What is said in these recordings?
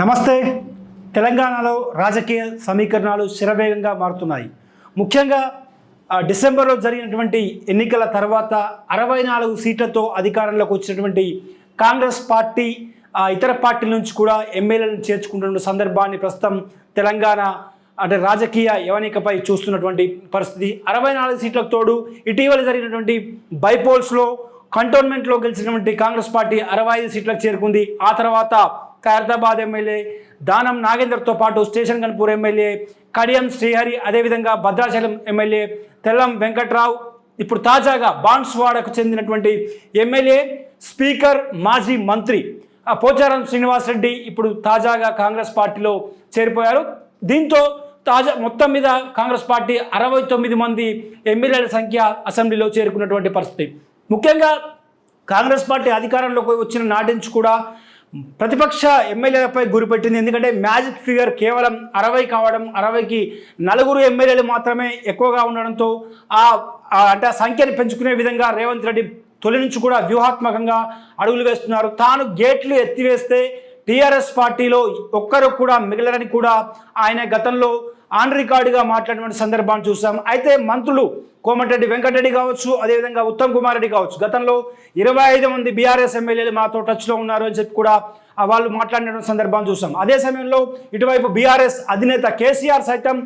నమస్తే. తెలంగాణలో రాజకీయ సమీకరణాలు శరవేగంగా మారుతున్నాయి. ముఖ్యంగా డిసెంబర్లో జరిగినటువంటి ఎన్నికల తర్వాత అరవై నాలుగు సీట్లతో అధికారంలోకి వచ్చినటువంటి కాంగ్రెస్ పార్టీ ఇతర పార్టీల నుంచి కూడా ఎమ్మెల్యేలను చేర్చుకుంటున్న సందర్భాన్ని ప్రస్తుతం తెలంగాణ అంటే రాజకీయ యవనికపై చూస్తున్నటువంటి పరిస్థితి. అరవై నాలుగు సీట్లకు తోడు ఇటీవల జరిగినటువంటి బైపోల్స్లో కంటోన్మెంట్లో గెలిచినటువంటి కాంగ్రెస్ పార్టీ అరవై ఐదు సీట్లకు చేరుకుంది. ఆ తర్వాత ఖైరతాబాద్ ఎమ్మెల్యే దానం నాగేందర్తో పాటు స్టేషన్ గన్పూర్ ఎమ్మెల్యే కడియం శ్రీహరి అదేవిధంగా భద్రాచలం ఎమ్మెల్యే తెల్లం వెంకట్రావు ఇప్పుడు తాజాగా బాన్స్వాడకు చెందినటువంటి ఎమ్మెల్యే స్పీకర్ మాజీ మంత్రి ఆ పోచారం శ్రీనివాసరెడ్డి ఇప్పుడు తాజాగా కాంగ్రెస్ పార్టీలో చేరిపోయారు. దీంతో తాజా మొత్తం మీద కాంగ్రెస్ పార్టీ అరవై తొమ్మిది మంది ఎమ్మెల్యేల సంఖ్య అసెంబ్లీలో చేరుకున్నటువంటి పరిస్థితి. ముఖ్యంగా కాంగ్రెస్ పార్టీ అధికారంలోకి వచ్చిన నాటి నుంచి కూడా ప్రతిపక్ష ఎమ్మెల్యేలపై గురిపెట్టింది. ఎందుకంటే మ్యాజిక్ ఫిగర్ కేవలం అరవై కావడం అరవైకి నలుగురు ఎమ్మెల్యేలు మాత్రమే ఎక్కువగా ఉండడంతో ఆ అంటే ఆ సంఖ్యను పెంచుకునే విధంగా రేవంత్ రెడ్డి తొలి నుంచి కూడా వ్యూహాత్మకంగా అడుగులు వేస్తున్నారు. తాను గేట్లు ఎత్తివేస్తే టీఆర్ఎస్ పార్టీలో ఒక్కరు కూడా మిగలరని కూడా ఆయన గతంలో ఆన్ రికార్డుగా మాట్లాడిన సందర్భాన్ని చూసాం. అయితే మంత్రులు కోమటిరెడ్డి వెంకటరెడ్డి కావచ్చు అదేవిధంగా ఉత్తమ్ కుమార్ రెడ్డి కావచ్చు గతంలో ఇరవై ఐదు మంది బీఆర్ఎస్ ఎమ్మెల్యేలు మాతో టచ్లో ఉన్నారు అని చెప్పి కూడా వాళ్ళు మాట్లాడిన సందర్భాన్ని చూసాం. అదే సమయంలో ఇటువైపు బీఆర్ఎస్ అధినేత కేసీఆర్ సైతం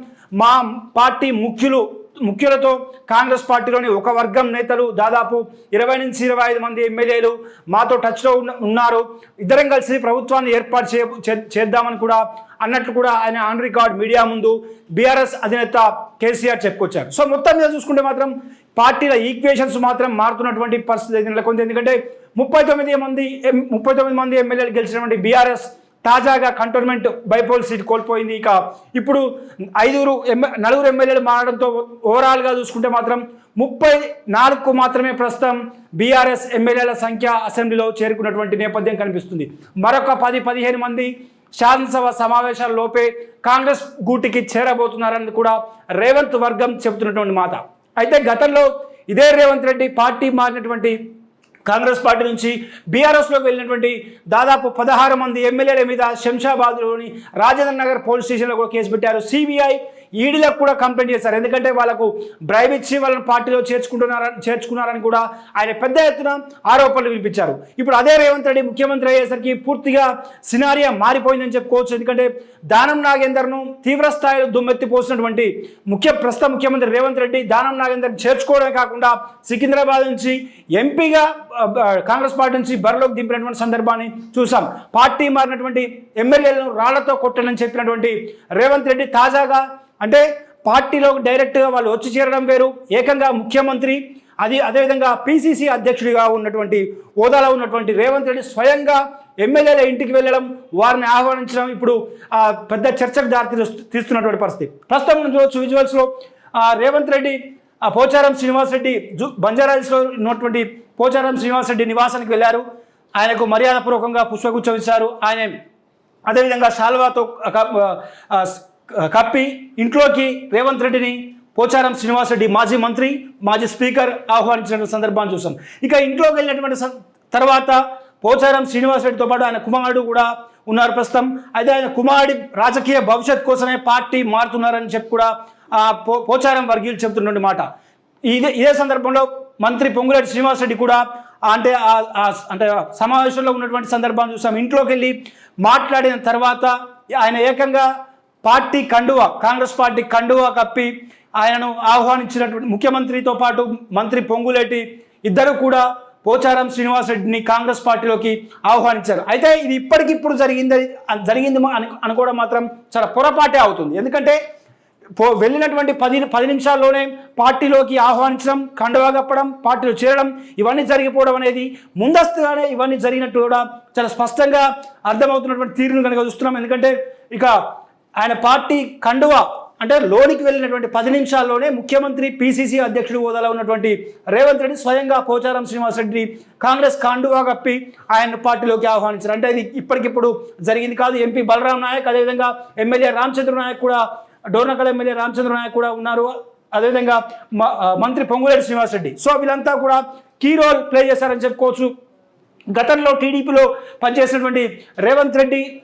మా పార్టీ ముఖ్యులు ముఖ్యులతో కాంగ్రెస్ పార్టీలోని ఒక వర్గం నేతలు దాదాపు ఇరవై నుంచి ఇరవై ఐదు మంది ఎమ్మెల్యేలు మాతో టచ్లో ఉన్న ఉన్నారు. ఇద్దరం కలిసి ప్రభుత్వాన్ని ఏర్పాటు చే చేద్దామని కూడా అన్నట్లు కూడా ఆయన ఆన్ రికార్డ్ మీడియా ముందు బీఆర్ఎస్ అధినేత కేసీఆర్ చెప్పుకొచ్చారు. సో మొత్తం మీద చూసుకుంటే మాత్రం పార్టీల ఈక్వేషన్స్ మాత్రం మారుతున్నటువంటి పరిస్థితి అయితే నెలకొంది. ఎందుకంటే ముప్పై తొమ్మిది మంది ముప్పై తొమ్మిది మంది ఎమ్మెల్యేలు గెలిచినటువంటి బీఆర్ఎస్ తాజాగా కంటోన్మెంట్ బైపోల్ సీట్ కోల్పోయింది. ఇక ఇప్పుడు ఐదుగురు ఎమ్మె నలుగురు ఎమ్మెల్యేలు మారడంతో ఓవరాల్గా చూసుకుంటే మాత్రం ముప్పై నాలుగుకు మాత్రమే ప్రస్తుతం బీఆర్ఎస్ ఎమ్మెల్యేల సంఖ్య అసెంబ్లీలో చేరుకున్నటువంటి నేపథ్యం కనిపిస్తుంది. మరొక పది పదిహేను మంది శాసనసభ సమావేశాల లోపే కాంగ్రెస్ గూటికి చేరబోతున్నారని కూడా రేవంత్ వర్గం చెబుతున్నటువంటి మాట. అయితే గతంలో ఇదే రేవంత్ రెడ్డి పార్టీ మారినటువంటి కాంగ్రెస్ పార్టీ నుంచి బీఆర్ఎస్లోకి వెళ్ళినటువంటి దాదాపు పదహారు మంది ఎమ్మెల్యేల మీద శంషాబాద్లోని రాజేంద్ర నగర్ పోలీస్ స్టేషన్లో కూడా కేసు పెట్టారు. సిబిఐ ఈడీలకు కూడా కంప్లైంట్ చేశారు. ఎందుకంటే వాళ్ళకు బ్రైబ్ ఇచ్చి వాళ్ళని పార్టీలో చేర్చుకుంటున్నారని చేర్చుకున్నారని కూడా ఆయన పెద్ద ఎత్తున ఆరోపణలు వినిపించారు. ఇప్పుడు అదే రేవంత్ రెడ్డి ముఖ్యమంత్రి అయ్యేసరికి పూర్తిగా సినారియా మారిపోయిందని చెప్పుకోవచ్చు. ఎందుకంటే దానం నాగేందర్ను తీవ్రస్థాయిలో దుమ్మెత్తిపోసినటువంటి దుమ్మెత్తి పోసినటువంటి ముఖ్య ప్రస్తుత ముఖ్యమంత్రి రేవంత్ రెడ్డి దానం నాగేందర్ చేర్చుకోవడమే కాకుండా సికింద్రాబాద్ నుంచి ఎంపీగా కాంగ్రెస్ పార్టీ నుంచి బరిలోకి దింపినటువంటి సందర్భాన్ని చూసాం. పార్టీ మారినటువంటి ఎమ్మెల్యేలను రాళ్ళతో కొట్టనని చెప్పినటువంటి రేవంత్ రెడ్డి తాజాగా అంటే పార్టీలో డైరెక్ట్గా వాళ్ళు వచ్చి చేరడం వేరు ఏకంగా ముఖ్యమంత్రి అది అదేవిధంగా పిసిసి అధ్యక్షుడిగా ఉన్నటువంటి హోదాలో ఉన్నటువంటి రేవంత్ రెడ్డి స్వయంగా ఎమ్మెల్యేల ఇంటికి వెళ్ళడం వారిని ఆహ్వానించడం ఇప్పుడు పెద్ద చర్చకు దారి తీస్తున్నటువంటి పరిస్థితి. ప్రస్తుతం మనం చూడవచ్చు విజువల్స్లో రేవంత్ రెడ్డి ఆ పోచారం శ్రీనివాసరెడ్డి జు బంజారాహిల్స్లో ఉన్నటువంటి పోచారం శ్రీనివాసరెడ్డి నివాసానికి వెళ్ళారు. ఆయనకు మర్యాదపూర్వకంగా పుష్పగుచ్చం ఇచ్చారు ఆయన అదేవిధంగా శాల్వాతో కప్పి ఇంట్లోకి రేవంత్ రెడ్డిని పోచారం శ్రీనివాసరెడ్డి మాజీ మంత్రి మాజీ స్పీకర్ ఆహ్వానించిన సందర్భాన్ని చూసాం. ఇక ఇంట్లోకి వెళ్ళినటువంటి తర్వాత పోచారం శ్రీనివాసరెడ్డితో పాటు ఆయన కుమారుడు కూడా ఉన్నారు ప్రస్తుతం. అయితే ఆయన కుమారుడి రాజకీయ భవిష్యత్ కోసమే పార్టీ మారుతున్నారని చెప్పి కూడా పో పోచారం వర్గీయులు చెబుతున్నటువంటి మాట. ఇదే ఇదే సందర్భంలో మంత్రి పొంగులేటి శ్రీనివాసరెడ్డి కూడా అంటే అంటే సమావేశంలో ఉన్నటువంటి సందర్భాన్ని చూసాం. ఇంట్లోకి వెళ్ళి మాట్లాడిన తర్వాత ఆయన ఏకంగా పార్టీ కండువ కాంగ్రెస్ పార్టీ కండువ కప్పి ఆయనను ఆహ్వానించినటువంటి ముఖ్యమంత్రితో పాటు మంత్రి పొంగులేటి ఇద్దరు కూడా పోచారం శ్రీనివాసరెడ్డిని కాంగ్రెస్ పార్టీలోకి ఆహ్వానించారు. అయితే ఇది ఇప్పటికిప్పుడు జరిగింది జరిగింది అని అనుకోవడం మాత్రం చాలా పొరపాటే అవుతుంది. ఎందుకంటే పో వెళ్ళినటువంటి పది పది నిమిషాల్లోనే పార్టీలోకి ఆహ్వానించడం కండువా కప్పడం పార్టీలో చేరడం ఇవన్నీ జరిగిపోవడం అనేది ముందస్తుగానే ఇవన్నీ జరిగినట్టు కూడా చాలా స్పష్టంగా అర్థమవుతున్నటువంటి తీరును కనుక చూస్తున్నాం. ఎందుకంటే ఇక ఆయన పార్టీ కండువా అంటే లోనికి వెళ్ళినటువంటి పది నిమిషాల్లోనే ముఖ్యమంత్రి పిసిసి అధ్యక్షుడు హోదాలో ఉన్నటువంటి రేవంత్ రెడ్డి స్వయంగా పోచారం శ్రీనివాసరెడ్డి కాంగ్రెస్ కండువా కప్పి ఆయన పార్టీలోకి ఆహ్వానించారు. అంటే ఇది ఇప్పటికిప్పుడు జరిగింది కాదు. ఎంపీ బలరాం నాయక్ అదేవిధంగా ఎమ్మెల్యే రామచంద్ర నాయక్ కూడా డోర్నకల్ ఎమ్మెల్యే రామచంద్ర నాయక్ కూడా ఉన్నారు. అదేవిధంగా మ- మంత్రి పొంగులేటి శ్రీనివాసరెడ్డి. సో వీళ్ళంతా కూడా కీ రోల్ ప్లే చేశారని చెప్పుకోవచ్చు. గతంలో టీడీపీలో పనిచేసినటువంటి రేవంత్ రెడ్డి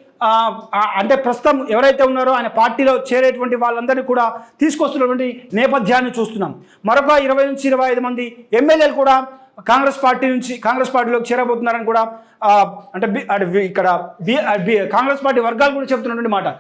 అంటే ప్రస్తుతం ఎవరైతే ఉన్నారో ఆయన పార్టీలో చేరేటువంటి వాళ్ళందరినీ కూడా తీసుకొస్తున్నటువంటి నేపథ్యాన్ని చూస్తున్నాం. మరొక ఇరవై నుంచి ఇరవై ఐదు మంది ఎమ్మెల్యేలు కూడా కాంగ్రెస్ పార్టీ నుంచి కాంగ్రెస్ పార్టీలోకి చేరబోతున్నారని కూడా అంటే ఇక్కడ కాంగ్రెస్ పార్టీ వర్గాలు కూడా చెప్తున్నటువంటి మాట.